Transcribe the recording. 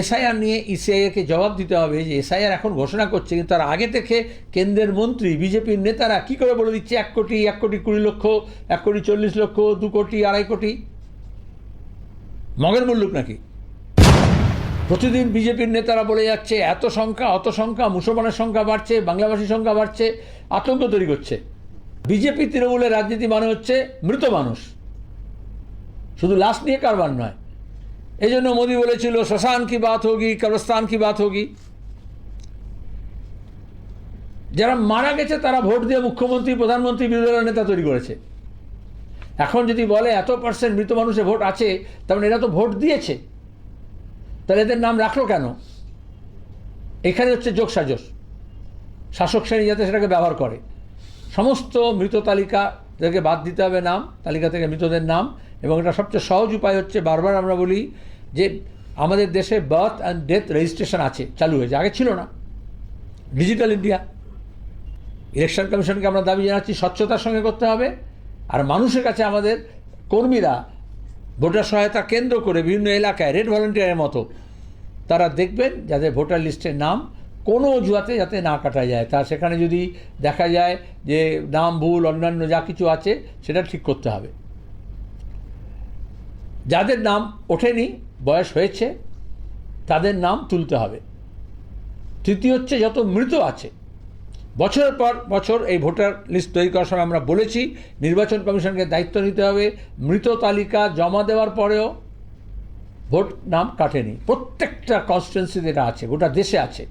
SIR নিয়ে ইসিআইকে জবাব দিতে হবে যে এসআইআর এখন ঘোষণা করছে, কিন্তু তার আগে থেকে কেন্দ্রের মন্ত্রী, বিজেপির নেতারা কি করে বলে দিচ্ছে, এক কোটি এক কোটি কুড়ি লক্ষ, এক কোটি চল্লিশ লক্ষ, দু কোটি, আড়াই কোটি? মগের মুল্লুক নাকি? প্রতিদিন বিজেপির নেতারা বলে যাচ্ছে, এত সংখ্যা, অত সংখ্যা, মুসলমানের সংখ্যা বাড়ছে, বাংলাভাষীর সংখ্যা বাড়ছে, আতঙ্ক তৈরি করছে। বিজেপি তৃণমূলের রাজনীতি মানে হচ্ছে মৃত মানুষ। শুধু লাশ নিয়ে কারবার নয় এই জন্য মোদী বলেছিল, শ্মশান কি বাত হোগি, কবরস্থান কি বাত হোগি? যারা মারা গেছে, তারা ভোট দিয়ে মুখ্যমন্ত্রী, প্রধানমন্ত্রী বিরোধী দলের নেতা তৈরি করেছে। এখন যদি বলে এত পার্সেন্ট মৃত মানুষের ভোট আছে, তার মানে এরা তো ভোট দিয়েছে। তাহলে এদের নাম রাখল কেন? এখানে হচ্ছে যোগ যোগসাজস শাসক শ্রেণি যাতে সেটাকে ব্যবহার করে। সমস্ত মৃত তালিকা থেকে বাদ দিতে হবে নাম, তালিকা থেকে মৃতদের নাম, এবং এটা সবচেয়ে সহজ উপায় হচ্ছে, বারবার আমরা বলি যে আমাদের দেশে বার্থ অ্যান্ড ডেথ রেজিস্ট্রেশন আছে, চালু হয়েছে, আগে ছিল না। ডিজিটাল ইন্ডিয়া ইলেকশন কমিশনকে আমরা দাবি জানাচ্ছি, স্বচ্ছতার সঙ্গে করতে হবে, আর মানুষের কাছে আমাদের কর্মীরা ভোটার সহায়তা কেন্দ্র করে বিভিন্ন এলাকায় রেড ভলেন্টিয়ারের মতো তারা দেখবেন যাদের ভোটার লিস্টের নাম কোনো অজুহাতে যাতে না কাটা যায়। তা সেখানে যদি দেখা যায় যে নাম, ভুল, অন্যান্য যা কিছু আছে, সেটা ঠিক করতে হবে। যাদের নাম ওঠেনি, বয়স হয়েছে, তাদের নাম তুলতে হবে। তৃতীয় হচ্ছে যত মৃত আছে। বছরের পর বছর এই ভোটার লিস্ট তৈরি করার সময় আমরা বলেছি, নির্বাচন কমিশনকে দায়িত্ব নিতে হবে। মৃত তালিকা জমা দেওয়ার পরেও ভোট নাম কাটেনি। প্রত্যেকটা কনস্টিটুয়েন্সিতে এটা আছে, গোটা দেশে আছে।